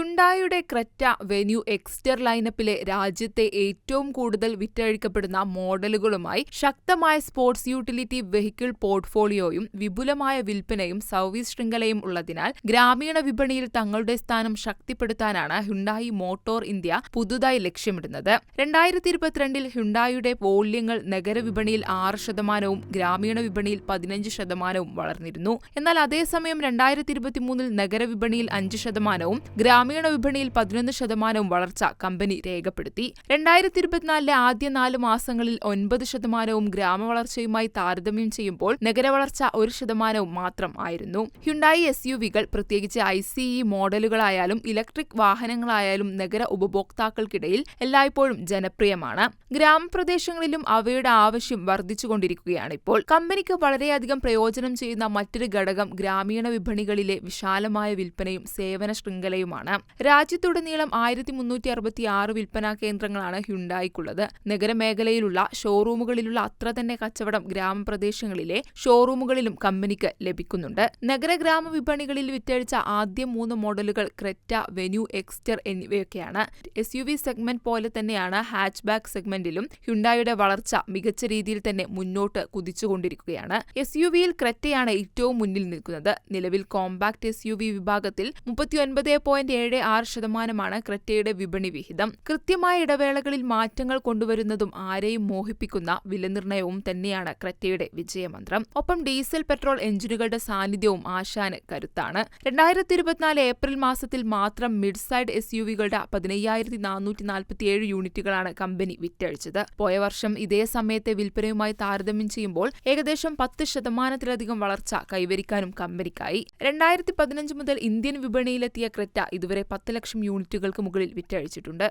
ഹ്യുണ്ടായുടെ Creta Venue Exter ലൈനപ്പിലെ രാജ്യത്തെ ഏറ്റവും കൂടുതൽ വിറ്റഴിക്കപ്പെടുന്ന മോഡലുകളുമായി ശക്തമായ സ്പോർട്സ് യൂട്ടിലിറ്റി വെഹിക്കിൾ പോർട്ട്ഫോളിയോയും വിപുലമായ വിൽപ്പനയും സർവീസ് ശൃംഖലയും ഉള്ളതിനാൽ ഗ്രാമീണ വിപണിയിൽ തങ്ങളുടെ സ്ഥാനം ശക്തിപ്പെടുത്താനാണ് ഹ്യുണ്ടായി മോട്ടോർ ഇന്ത്യ പുതുതായി ലക്ഷ്യമിടുന്നത്. രണ്ടായിരത്തി ഇരുപത്തിരണ്ടിൽ ഹ്യുണ്ടായുടെ വോള്യങ്ങൾ നഗരവിപണിയിൽ ആറ് ശതമാനവും ഗ്രാമീണ വിപണിയിൽ പതിനഞ്ച് ശതമാനവും വളർന്നിരുന്നു. എന്നാൽ അതേസമയം രണ്ടായിരത്തി ഇരുപത്തിമൂന്നിൽ നഗരവിപണിയിൽ അഞ്ച് ശതമാനവും ഗ്രാമീണ വിപണിയിൽ പതിനൊന്ന് ശതമാനവും വളർച്ച കമ്പനി രേഖപ്പെടുത്തി. രണ്ടായിരത്തി ഇരുപത്തിനാലിലെ ആദ്യ നാല് മാസങ്ങളിൽ ഒൻപത് ശതമാനവും ഗ്രാമവളർച്ചയുമായി താരതമ്യം ചെയ്യുമ്പോൾ നഗരവളർച്ച ഒരു ശതമാനവും മാത്രം ആയിരുന്നു. ഹ്യുണ്ടായി എസ് യു വികൾ പ്രത്യേകിച്ച് ഐ സി ഇ മോഡലുകളായാലും ഇലക്ട്രിക് വാഹനങ്ങളായാലും നഗര ഉപഭോക്താക്കൾക്കിടയിൽ എല്ലായ്പ്പോഴും ജനപ്രിയമാണ്. ഗ്രാമപ്രദേശങ്ങളിലും അവയുടെ ആവശ്യം വർദ്ധിച്ചുകൊണ്ടിരിക്കുകയാണ് ഇപ്പോൾ കമ്പനിക്ക് വളരെയധികം പ്രയോജനം ചെയ്യുന്ന മറ്റൊരു ഘടകം ഗ്രാമീണ വിപണികളിലെ വിശാലമായ വിൽപ്പനയും സേവന ശൃംഖലയുമാണ്. രാജ്യത്തുടനീളം ആയിരത്തി മുന്നൂറ്റി അറുപത്തി ആറ് വിൽപ്പനാ കേന്ദ്രങ്ങളാണ് ഹ്യുണ്ടായിക്കുള്ളത്. നഗരമേഖലയിലുള്ള ഷോറൂമുകളിലുള്ള അത്ര തന്നെ കച്ചവടം ഗ്രാമപ്രദേശങ്ങളിലെ ഷോറൂമുകളിലും കമ്പനിക്ക് ലഭിക്കുന്നുണ്ട്. നഗര ഗ്രാമ വിപണികളിൽ വിറ്റഴിച്ച ആദ്യ മൂന്ന് മോഡലുകൾ ക്രെറ്റ വെന്യൂ എക്സ്റ്റർ എന്നിവയൊക്കെയാണ്. എസ് യു വി സെഗ്മെന്റ് പോലെ തന്നെയാണ് ഹാച്ച് ബാക്ക് സെഗ്മെന്റിലും ഹ്യുണ്ടായുടെ വളർച്ച മികച്ച രീതിയിൽ തന്നെ മുന്നോട്ട് കുതിച്ചുകൊണ്ടിരിക്കുകയാണ്. എസ് യു വിയിൽ ക്രെറ്റയാണ് ഏറ്റവും മുന്നിൽ നിൽക്കുന്നത്. നിലവിൽ കോമ്പാക്ട് എസ് യു വി വിഭാഗത്തിൽ മുപ്പത്തിയൊൻപത് പോയിന്റ് ഏഴ് ആറ് ശതമാനമാണ് ക്രെറ്റയുടെ വിപണി വിഹിതം. കൃത്യമായ ഇടവേളകളിൽ മാറ്റങ്ങൾ കൊണ്ടുവരുന്നതും ആരെയും മോഹിപ്പിക്കുന്ന വിലനിർണയവും തന്നെയാണ് ക്രെറ്റയുടെ വിജയമന്ത്രം. ഒപ്പം ഡീസൽ പെട്രോൾ എഞ്ചിനുകളുടെ സാന്നിധ്യവും ആശാന് കരുത്താണ്. രണ്ടായിരത്തി ഇരുപത്തിനാല് ഏപ്രിൽ മാസത്തിൽ മാത്രം മിഡ് സൈഡ് എസ് യു വികളുടെ പതിനയ്യായിരത്തി നാനൂറ്റി നാൽപ്പത്തിയേഴ് യൂണിറ്റുകളാണ് കമ്പനി വിറ്റഴിച്ചത്. പോയ വർഷം ഇതേ സമയത്തെ വിൽപ്പനയുമായി താരതമ്യം ചെയ്യുമ്പോൾ ഏകദേശം പത്ത് ശതമാനത്തിലധികം വളർച്ച കൈവരിക്കാനും കമ്പനിക്കായി. രണ്ടായിരത്തി പതിനഞ്ച് മുതൽ ഇന്ത്യൻ വിപണിയിലെത്തിയ ക്രെറ്റ ഇതുവരെ പത്ത് ലക്ഷം യൂണിറ്റുകൾക്ക് മുകളിൽ വിറ്റഴിച്ചിട്ടുണ്ട്.